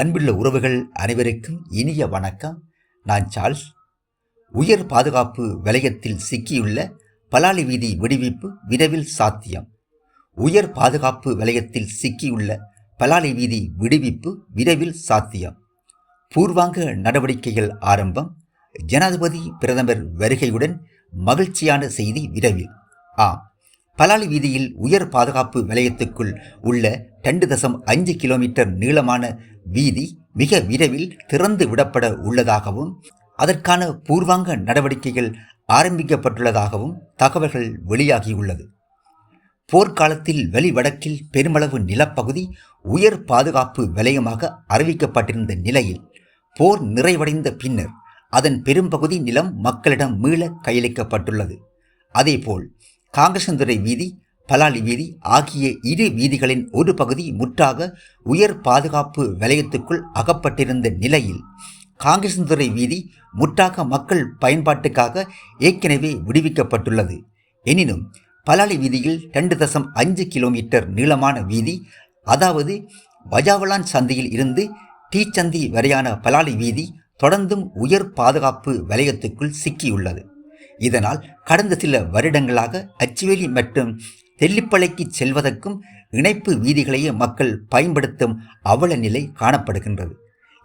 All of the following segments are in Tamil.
அன்புள்ள உறவுகள் அனைவருக்கும் இனிய வணக்கம். நான் சார்ல்ஸ். உயர் பாதுகாப்பு வலயத்தில் சிக்கியுள்ள பலாலி வீதி விடுவிப்பு விரைவில் சாத்தியம். உயர் பாதுகாப்பு வலயத்தில் சிக்கியுள்ள பலாலி வீதி விடுவிப்பு விரைவில் சாத்தியம். பூர்வாங்க நடவடிக்கைகள் ஆரம்பம். ஜனாதிபதி பிரதமர் வருகையுடன் மகிழ்ச்சியான செய்தி விரைவில். ஆம். பலாலி வீதியில் உயர் பாதுகாப்பு வலயத்துக்குள் உள்ள ரெண்டு தசம் அஞ்சு கிலோமீட்டர் நீளமான வீதி மிக விரைவில் திறந்து விடப்பட உள்ளதாகவும் அதற்கான பூர்வாங்க நடவடிக்கைகள் ஆரம்பிக்கப்பட்டுள்ளதாகவும் தகவல்கள் வெளியாகியுள்ளது. போர்க்காலத்தில் வெளிவடக்கில் பெருமளவு நிலப்பகுதி உயர் பாதுகாப்பு வலயமாக அறிவிக்கப்பட்டிருந்த நிலையில் போர் நிறைவடைந்த பின்னர் அதன் பெரும்பகுதி நிலம் மக்களிடம் மீள கையளிக்கப்பட்டுள்ளது. அதேபோல் காங்கசந்துறை வீதி பலாலி வீதி ஆகிய இரு வீதிகளின் ஒரு பகுதி முற்றாக உயர் பாதுகாப்பு வலயத்துக்குள் அகப்பட்டிருந்த நிலையில் காங்கேசந்துறை வீதி முற்றாக மக்கள் பயன்பாட்டுக்காக ஏற்கனவே விடுவிக்கப்பட்டுள்ளது. எனினும் பலாலி வீதியில் ரெண்டு தசம் அஞ்சு கிலோமீட்டர் நீளமான வீதி அதாவது வஜாவலான் சந்தையில் இருந்து டீச்சந்தி வரையான பலாலி வீதி தொடர்ந்தும் உயர் பாதுகாப்பு வலயத்துக்குள் சிக்கியுள்ளது. இதனால் கடந்த சில வருடங்களாக அச்சுவேலி மற்றும் தெல்லிப்பளைக்கு செல்வதற்கும் இணைப்பு வீதிகளையே மக்கள் பயன்படுத்தும் அவல நிலை காணப்படுகின்றது.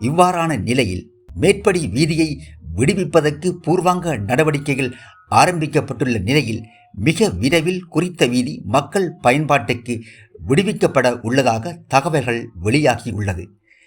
இவ்வாறான நிலையில் மேற்படி வீதியை விடுவிப்பதற்கு பூர்வாங்க நடவடிக்கைகள் ஆரம்பிக்கப்பட்டுள்ள நிலையில் மிக விரைவில் குறித்த வீதி மக்கள் பயன்பாட்டுக்கு விடுவிக்கப்பட உள்ளதாக தகவல்கள் வெளியாகியுள்ளது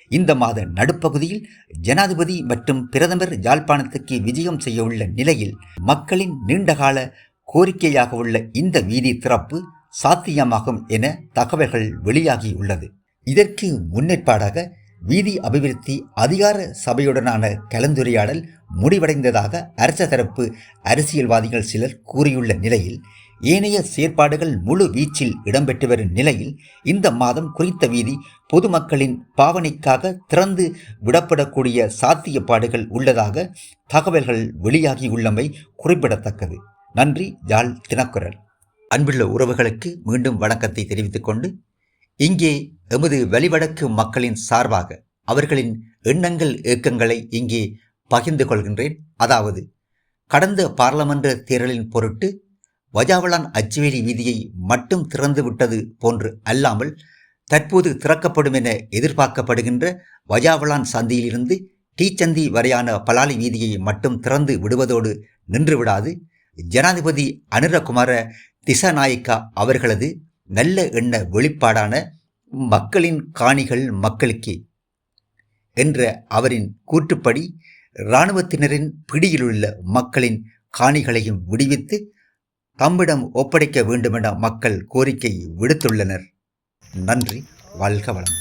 இந்த மாத நடுப்பகுதியில் ஜனாதிபதி மற்றும் பிரதமர் யாழ்ப்பாணத்துக்கு விஜயம் செய்ய உள்ள நிலையில் மக்களின் நீண்டகால கோரிக்கையாக உள்ள இந்த வீதி திறப்பு சாத்தியமாகும் என தகவல்கள் வெளியாகியுள்ளது. இதற்கு முன்னேற்பாடாக வீதி அபிவிருத்தி அதிகார சபையுடனான கலந்துரையாடல் முடிவடைந்ததாக அரச தரப்பு அரசியல்வாதிகள் சிலர் கூறியுள்ள நிலையில் ஏனைய செயற்பாடுகள் முழு வீச்சில் இடம்பெற்று வரும் நிலையில் இந்த மாதம் குறித்த வீதி பொதுமக்களின் பாவனைக்காக திறந்து விடப்படக்கூடிய சாத்தியப்பாடுகள் உள்ளதாக தகவல்கள் வெளியாகியுள்ளமை குறிப்பிடத்தக்கது. நன்றி யாழ் தினக்குரல் அன்புள்ள உறவுகளுக்கு மீண்டும் வணக்கத்தை தெரிவித்துக் கொண்டு இங்கே எமது வெளிவடக்கு மக்களின் சார்பாக அவர்களின் எண்ணங்கள் ஏக்கங்களை இங்கே பகிர்ந்து கொள்கின்றேன். அதாவது கடந்த பாராளுமன்ற தேர்தலின் பொருட்டு வஜாவளான் அச்சுவேலி வீதியை மட்டும் திறந்து விட்டது போன்று அல்லாமல் தற்போது திறக்கப்படும் என எதிர்பார்க்கப்படுகின்ற வஜாவளான் சந்தியிலிருந்து டீச்சந்தி வரையான பலாலி வீதியை மட்டும் திறந்து விடுவதோடு நின்றுவிடாது ஜனாதிபதி அனுரகுமார திசாநாயக்கா அவர்களது நல்ல எண்ண வெளிப்பாடான மக்களின் காணிகள் மக்களுக்கே என்ற அவரின் கூற்றுப்படி இராணுவத்தினரின் பிடியிலுள்ள மக்களின் காணிகளையும் விடுவித்து தம்மிடம் ஒப்படைக்க வேண்டுமென மக்கள் கோரிக்கை விடுத்துள்ளனர். நன்றி. வாழ்க வளம்